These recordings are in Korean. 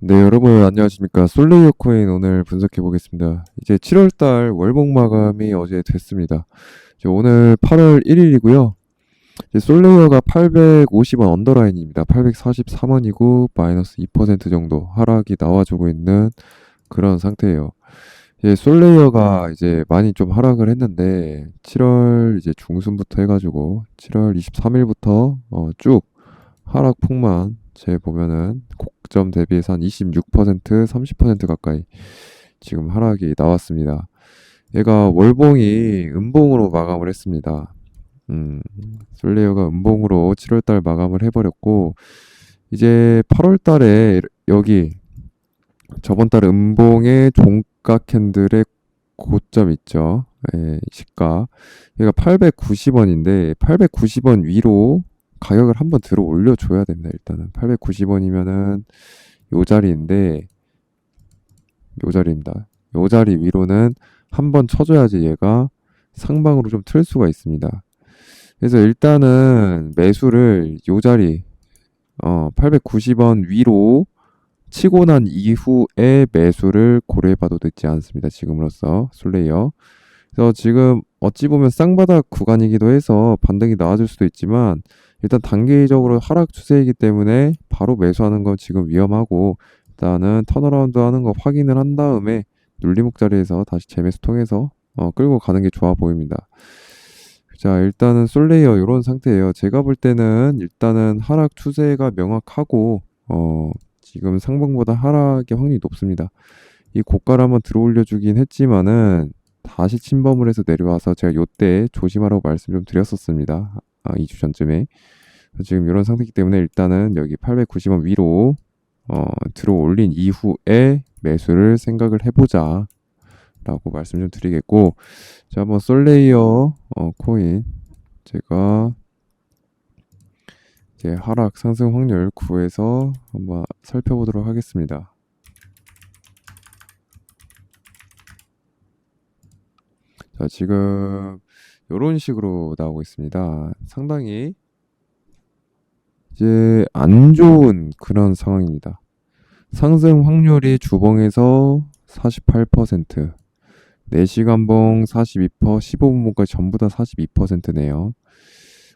네, 여러분 안녕하십니까. 솔레이어 코인 오늘 분석해 보겠습니다. 이제 7월달 월봉 마감이 어제 됐습니다. 오늘 8월 1일이고요. 이제 솔레이어가 850원 언더라인입니다. 843원이고 마이너스 2% 정도 하락이 나와주고 있는 그런 상태예요. 이제 솔레이어가 이제 많이 좀 하락을 했는데 7월 이제 중순부터 해가지고 7월 23일부터 어, 쭉 하락 폭만 제 보면은 곡점 대비해서 한 26%, 30% 가까이 지금 하락이 나왔습니다. 얘가 월봉이 음봉으로 마감을 했습니다. 음, 솔레이어가 음봉으로 7월달 마감을 해버렸고 이제 8월달에 여기 저번 달 음봉의 종가 캔들의 고점 있죠. 예, 시가 얘가 890원인데 890원 위로 가격을 한번 들어 올려줘야 됩니다. 일단은 890원이면은 요 자리인데 요 자리입니다. 요 자리 위로는 한번 쳐줘야지 얘가 상방으로 좀 틀 수가 있습니다. 그래서 일단은 매수를 요 자리 어 890원 위로 치고 난 이후에 매수를 고려해봐도 늦지 않습니다. 지금으로서 솔레이어. 그래서 지금 어찌 보면 쌍바닥 구간이기도 해서 반등이 나와줄 수도 있지만 일단 단기적으로 하락 추세이기 때문에 바로 매수하는 건 지금 위험하고 일단은 턴어라운드 하는 거 확인을 한 다음에 눌림목 자리에서 다시 재매수 통해서 어, 끌고 가는 게 좋아 보입니다. 자, 일단은 솔레이어 이런 상태예요. 제가 볼 때는 일단은 하락 추세가 명확하고 어, 지금 상방보다 하락의 확률이 높습니다. 이 고가를 한번 들어 올려 주긴 했지만은 다시 침범을 해서 내려와서 제가 요때 조심하라고 말씀 좀 드렸었습니다. 아, 2주 전쯤에. 지금 이런 상태이기 때문에 일단은 여기 890원 위로 어, 들어 올린 이후에 매수를 생각을 해보자. 라고 말씀 좀 드리겠고, 자, 한번 솔레이어 어, 코인 제가 이제 하락 상승 확률 구해서 한번 살펴보도록 하겠습니다. 자, 지금 이런 식으로 나오고 있습니다. 상당히 이제 안 좋은 그런 상황입니다. 상승 확률이 주봉에서 48%, 4시간봉 42%, 15분봉까지 전부 다 42%네요.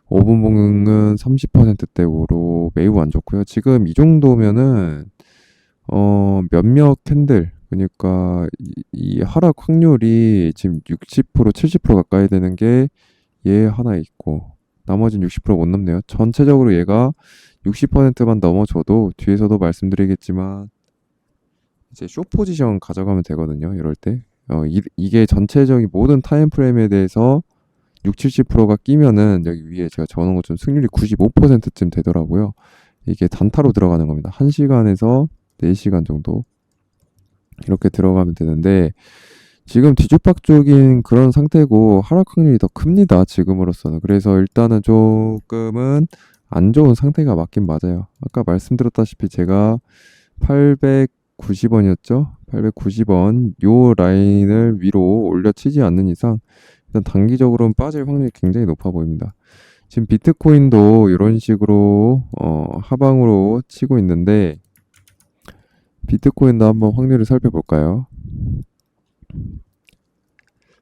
5분봉은 30%대로 매우 안 좋고요. 지금 이 정도면은 어 몇몇 캔들 그러니까 이, 이 하락 확률이 지금 60% 70% 가까이 되는 게 얘 하나 있고 나머지는 60%못 넘네요. 전체적으로 얘가 60%만 넘어줘도 뒤에서도 말씀드리겠지만 이제 쇼 포지션 가져가면 되거든요. 이럴 때. 어, 이, 이게 전체적인 모든 타임 프레임에 대해서 6, 70%가 끼면은 여기 위에 제가 적어놓은 것처럼 승률이 95%쯤 되더라고요. 이게 단타로 들어가는 겁니다. 1시간에서 4시간 정도 이렇게 들어가면 되는데 지금 뒤죽박죽인 그런 상태고 하락 확률이 더 큽니다. 지금으로서는. 그래서 일단은 조금은 안 좋은 상태가 맞긴 맞아요. 아까 말씀드렸다시피 제가 890원이었죠? 890원 요 라인을 위로 올려치지 않는 이상 일단 단기적으로는 빠질 확률이 굉장히 높아 보입니다. 지금 비트코인도 이런 식으로 어, 하방으로 치고 있는데 비트코인도 한번 확률을 살펴볼까요?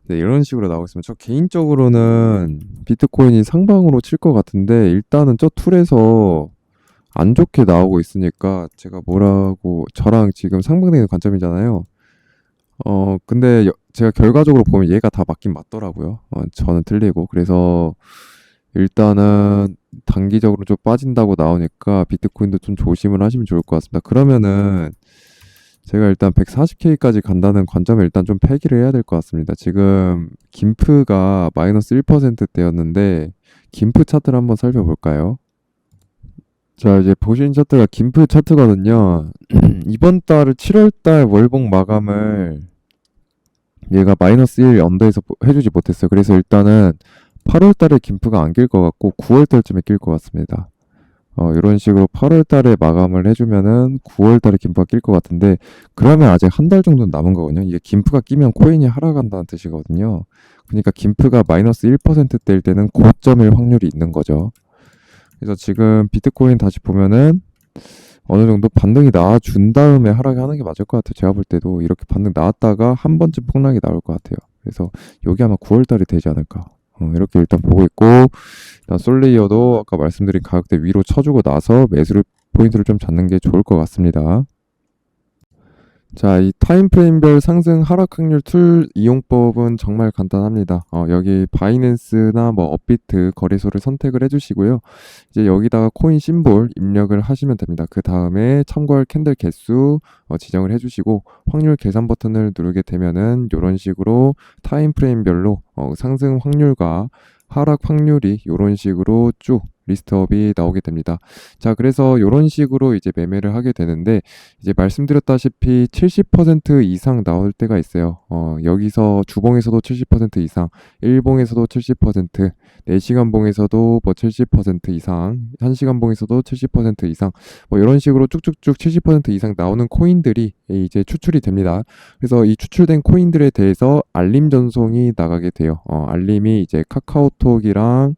네, 이런 식으로 나오고 있으면 저 개인적으로는 비트코인이 상방으로 칠 것 같은데 일단은 저 툴에서 안 좋게 나오고 있으니까 제가 뭐라고 저랑 지금 상방되는 관점이잖아요. 어 근데 여- 제가 결과적으로 보면 얘가 다 맞긴 맞더라고요. 어, 저는 틀리고 그래서 일단은 단기적으로 좀 빠진다고 나오니까 비트코인도 좀 조심을 하시면 좋을 것 같습니다. 그러면은 제가 일단 140K까지 간다는 관점에 일단 좀 폐기를 해야 될 것 같습니다. 지금 김프가 마이너스 1%대였는데 김프 차트를 한번 살펴볼까요? 자, 이제 보신 차트가 김프 차트거든요. 이번 달 7월 달 월봉 마감을 얘가 마이너스 1 언더에서 보- 해주지 못했어요. 그래서 일단은 8월 달에 김프가 안 낄 것 같고 9월 달쯤에 낄 것 같습니다. 어, 이런 식으로 8월 달에 마감을 해주면은 9월 달에 김프가 낄 것 같은데 그러면 아직 한 달 정도는 남은 거거든요. 이게 김프가 끼면 코인이 하락한다는 뜻이거든요. 그러니까 김프가 마이너스 1%대일 때는 고점일 확률이 있는 거죠. 그래서 지금 비트코인 다시 보면은 어느 정도 반등이 나와준 다음에 하락을 하는 게 맞을 것 같아요. 제가 볼 때도 이렇게 반등 나왔다가 한 번쯤 폭락이 나올 것 같아요. 그래서 여기 아마 9월 달이 되지 않을까. 어, 이렇게 일단 보고 있고, 일단 솔레이어도 아까 말씀드린 가격대 위로 쳐주고 나서 매수를, 포인트를 좀 잡는 게 좋을 것 같습니다. 자, 이 타임프레임별 상승 하락 확률 툴 이용법은 정말 간단합니다. 어, 여기 바이낸스나 뭐 업비트 거래소를 선택을 해주시고요. 이제 여기다가 코인 심볼 입력을 하시면 됩니다. 그 다음에 참고할 캔들 개수 어, 지정을 해주시고 확률 계산 버튼을 누르게 되면은 이런 식으로 타임프레임별로 어, 상승 확률과 하락 확률이 이런 식으로 쭉 리스트업이 나오게 됩니다. 자, 그래서 이런 식으로 이제 매매를 하게 되는데 이제 말씀드렸다시피 70% 이상 나올 때가 있어요. 어, 여기서 주봉에서도 70% 이상, 일봉에서도 70%, 4시간 봉에서도 뭐 70% 이상, 1시간 봉에서도 70% 이상, 뭐 이런 식으로 쭉쭉쭉 70% 이상 나오는 코인들이 이제 추출이 됩니다. 그래서 이 추출된 코인들에 대해서 알림 전송이 나가게 돼요. 어, 알림이 이제 카카오톡이랑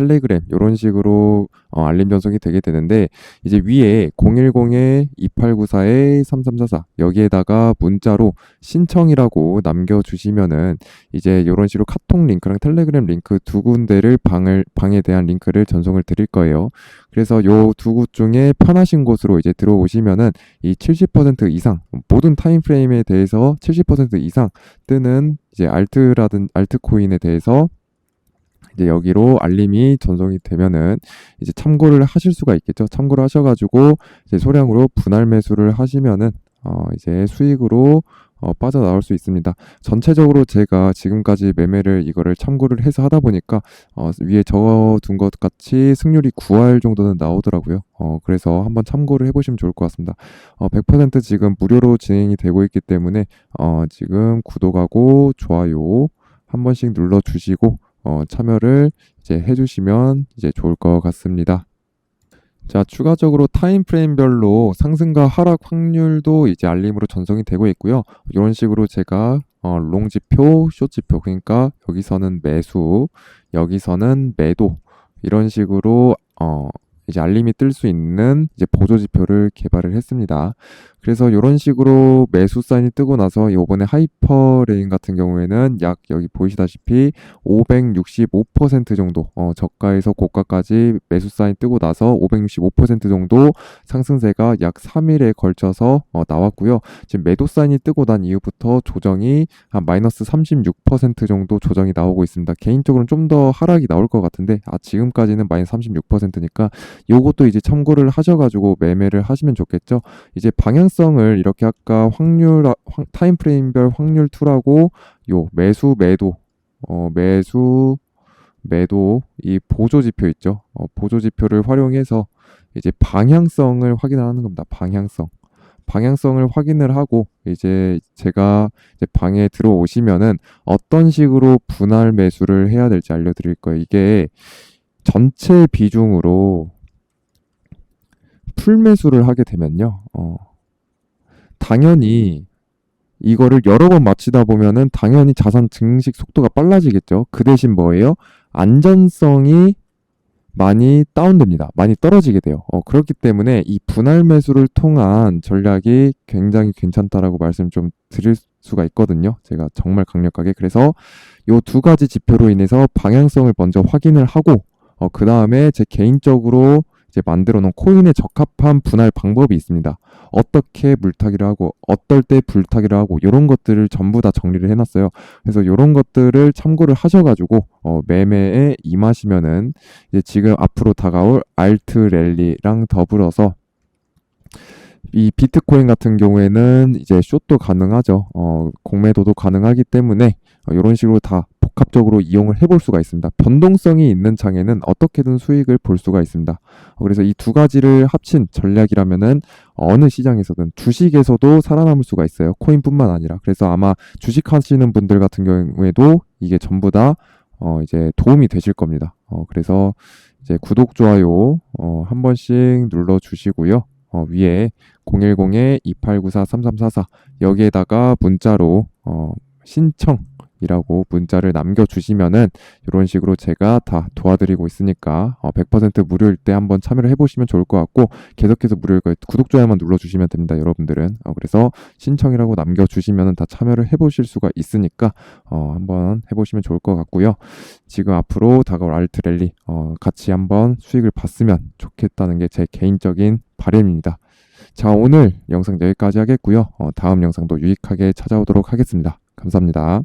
텔레그램 이런 식으로 어, 알림 전송이 되게 되는데 이제 위에 010-2894-3344 여기에다가 문자로 신청이라고 남겨주시면은 이제 이런 식으로 카톡 링크랑 텔레그램 링크 두 군데를 방을 방에 대한 링크를 전송을 드릴 거예요. 그래서 요 두 곳 중에 편하신 곳으로 이제 들어오시면은 이 70% 이상 모든 타임 프레임에 대해서 70% 이상 뜨는 이제 알트라든 알트코인에 대해서 이제 여기로 알림이 전송이 되면은 이제 참고를 하실 수가 있겠죠. 참고를 하셔가지고 이제 소량으로 분할 매수를 하시면은 어 이제 수익으로 어 빠져나올 수 있습니다. 전체적으로 제가 지금까지 매매를 이거를 참고를 해서 하다 보니까 어 위에 적어둔 것 같이 승률이 9할 정도는 나오더라고요. 어 그래서 한번 참고를 해보시면 좋을 것 같습니다. 어 100% 지금 무료로 진행이 되고 있기 때문에 어 지금 구독하고 좋아요 한 번씩 눌러주시고 어, 참여를 이제 해주시면 이제 좋을 것 같습니다. 자, 추가적으로 타임 프레임별로 상승과 하락 확률도 이제 알림으로 전송이 되고 있고요. 이런 식으로 제가 어, 롱 지표, 숏 지표, 그러니까 여기서는 매수, 여기서는 매도 이런 식으로 어, 이제 알림이 뜰 수 있는 이제 보조 지표를 개발을 했습니다. 그래서 이런 식으로 매수 사인이 뜨고 나서 이번에 하이퍼레인 같은 경우에는 약 여기 보이시다시피 565% 정도 어, 저가에서 고가까지 매수 사인 뜨고 나서 565% 정도 상승세가 약 3일에 걸쳐서 어, 나왔고요. 지금 매도 사인이 뜨고 난 이후부터 조정이 한 마이너스 36% 정도 조정이 나오고 있습니다. 개인적으로는 좀 더 하락이 나올 것 같은데 아 지금까지는 마이너스 36%니까 요것도 이제 참고를 하셔가지고 매매를 하시면 좋겠죠. 이제 방향 방향성을 이렇게 아까 확률 타임프레임별 확률 툴하고 요 매수 매도 어 매수 매도 이 보조 지표 있죠. 어, 보조 지표를 활용해서 이제 방향성을 확인하는 겁니다. 방향성. 방향성을 확인을 하고 이제 제가 이제 방에 들어오시면은 어떤 식으로 분할 매수를 해야 될지 알려드릴 거예요. 이게 전체 비중으로 풀 매수를 하게 되면요. 어, 당연히 이거를 여러 번 마치다 보면은 당연히 자산 증식 속도가 빨라지겠죠. 그 대신 뭐예요? 안전성이 많이 다운됩니다. 많이 떨어지게 돼요. 어, 그렇기 때문에 이 분할 매수를 통한 전략이 굉장히 괜찮다라고 말씀 좀 드릴 수가 있거든요. 제가 정말 강력하게. 그래서 요 두 가지 지표로 인해서 방향성을 먼저 확인을 하고, 어, 그 다음에 제 개인적으로 이제 만들어 놓은 코인에 적합한 분할 방법이 있습니다. 어떻게 물타기를 하고 어떨 때 불타기를 하고 이런 것들을 전부 다 정리를 해놨어요. 그래서 이런 것들을 참고를 하셔가지고 어, 매매에 임하시면은 이제 지금 앞으로 다가올 알트 랠리랑 더불어서 이 비트코인 같은 경우에는 이제 숏도 가능하죠. 어, 공매도도 가능하기 때문에 어, 이런 식으로 다 복합적으로 이용을 해볼 수가 있습니다. 변동성이 있는 장에는 어떻게든 수익을 볼 수가 있습니다. 어, 그래서 이 두 가지를 합친 전략이라면은 어느 시장에서든 주식에서도 살아남을 수가 있어요. 코인뿐만 아니라. 그래서 아마 주식 하시는 분들 같은 경우에도 이게 전부 다 어, 이제 도움이 되실 겁니다. 어, 그래서 이제 구독, 좋아요, 어, 한 번씩 눌러 주시고요. 어, 위에 010-2894-3344 여기에다가 문자로 어, 신청 이라고 문자를 남겨주시면은 이런 식으로 제가 다 도와드리고 있으니까 어, 100% 무료일 때 한번 참여를 해보시면 좋을 것 같고 계속해서 무료일 거예요. 구독, 좋아요만 눌러주시면 됩니다. 여러분들은. 어, 그래서 신청이라고 남겨주시면은 다 참여를 해보실 수가 있으니까 어, 한번 해보시면 좋을 것 같고요. 지금 앞으로 다가올 알트 랠리 어, 같이 한번 수익을 봤으면 좋겠다는 게 제 개인적인 바람입니다. 자, 오늘 영상 여기까지 하겠고요. 어, 다음 영상도 유익하게 찾아오도록 하겠습니다. 감사합니다.